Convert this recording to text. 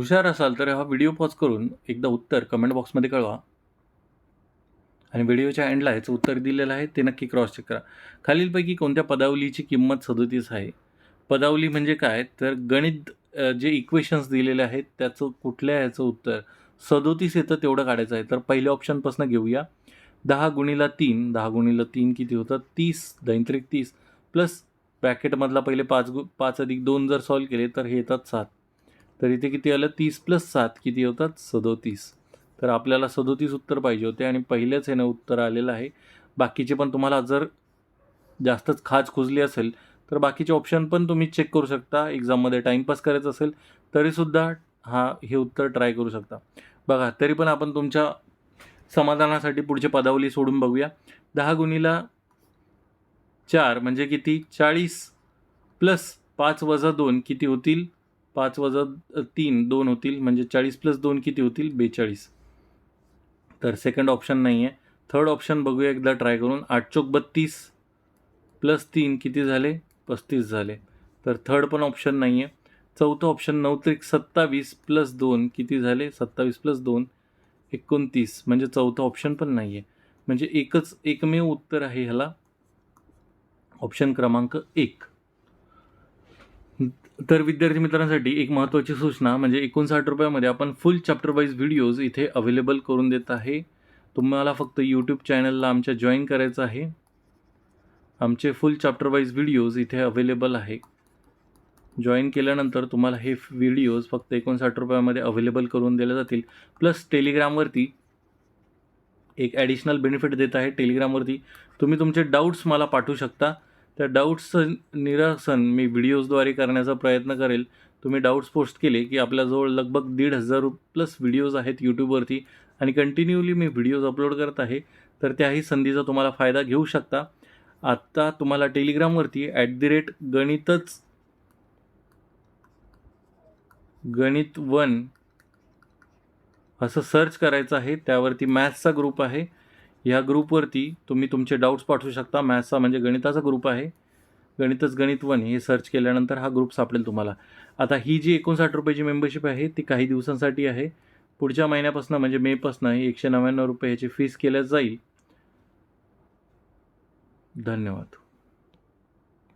हुशार असाल तर हा व्हिडिओ पॉज करून एकदा उत्तर कमेंट बॉक्समध्ये कळवा. आणि व्हिडिओच्या एंडला याचं उत्तर दिलेलं आहे ते नक्की क्रॉस चेक करा. खालीलपैकी कोणत्या पदावलीची किंमत सदोतीस आहे? पदावली म्हणजे काय? तर गणित जे इक्वेशन्स दिलेले आहेत त्याचं कुठल्या ह्याचं उत्तर? सदोतीस येतं तेवढं काढायचं आहे. तर पहिल्या ऑप्शनपासून घेऊया. दहा गुणीला तीन दहा गुणीला तीन किती होतं तीस दैंत्रिक तीस. प्लस ब्रॅकेटमधला पहिले पाच गु पाच अधिक दोन जर सॉल्व केले तर हे येतात सात. तर इथे किती आलं? तीस प्लस सात. किती होतात? सदोतीस. तर आपल्याला सदोतीस उत्तर पाहिजे होते आणि पहिलेच हे ना उत्तर आलेलं आहे. बाकीचे पण तुम्हाला जर जास्तच खाज खुजली असेल तर बाकीचे ऑप्शन पण तुम्ही चेक करू शकता. एक्झाममध्ये टाईमपास करायचं असेल तरीसुद्धा हा हे उत्तर ट्राय करू शकता. बघा तरी पण आपण तुमच्या समाधानासाठी पुढचे पदावली सोडून बघूया. दहा गुणीला चार म्हणजे किती? चाळीस प्लस पाच वजा दोन किती होतील? पाच वजा तीन दोन होतील. म्हणजे चाळीस प्लस दोन किती होतील? बेचाळीस. तर सेकंड ऑप्शन नाही आहे थर्ड ऑप्शन बघूया एकदा ट्राय करून. आठ चोक बत्तीस प्लस तीन किती झाले? पस्तीस झाले. तर थर्ड पण ऑप्शन नाही आहे चौथं ऑप्शन नऊ त्रिक सत्तावीस प्लस दोन किती झाले? सत्तावीस प्लस दोन एकोणतीस. म्हणजे चौथं ऑप्शन पण नाही आहे म्हणजे एकच एकमेव उत्तर आहे ह्याला. ऑप्शन क्रमांक एक. तर विद्यार्थी मित्रांसाठी एक महत्त्वाची सूचना म्हणजे एकोणसाठ रुपयामध्ये आपण फुल चॅप्टर वाईज व्हिडिओज इथे अवेलेबल करून देत आहे. तुम्हाला फक्त यूट्यूब चॅनलला आमच्या जॉईन करायचं आहे. आमचे फुल चॅप्टर वाईज व्हिडिओज इथे अवेलेबल आहे. जॉईन केल्यानंतर तुम्हाला हे व्हिडिओज फक्त एकोणसाठ रुपयामध्ये अवेलेबल करून दिले जातील. प्लस टेलिग्रामवरती एक ॲडिशनल बेनिफिट देत आहे. टेलिग्रामवरती तुम्ही तुमचे डाऊट्स मला पाठवू शकता. त्या डाऊट्सचं निरसन मी व्हिडिओजद्वारे करण्याचा प्रयत्न करेल. तुम्ही डाऊट्स पोस्ट केले की आपल्याजवळ लगभग दीड हजार प्लस व्हिडिओज आहेत यूट्यूबवरती आणि कंटिन्यूली मी व्हिडिओज अपलोड करत आहे. तर त्याही संधीचा तुम्हाला फायदा घेऊ शकता. आत्ता तुम्हाला टेलिग्रामवरती ॲट दी रेट गणितच गणित वन असं सर्च करायचं आहे. त्यावरती मॅथ्सचा ग्रुप आहे. ह्या ग्रुपवरती तुम्ही तुमचे डाऊट्स पाठवू शकता. मॅथ्सचा म्हणजे गणिताचा ग्रुप आहे. गणितच गणित वन हे सर्च केल्यानंतर हा ग्रुप सापडेल तुम्हाला. आता ही जी एकोणसाठ रुपयाची मेंबरशिप आहे ती काही दिवसांसाठी आहे. पुढच्या महिन्यापासून म्हणजे मेपासून ही एकशे नव्याण्णव रुपये ह्याची फीस केल्या जाईल. धन्यवाद.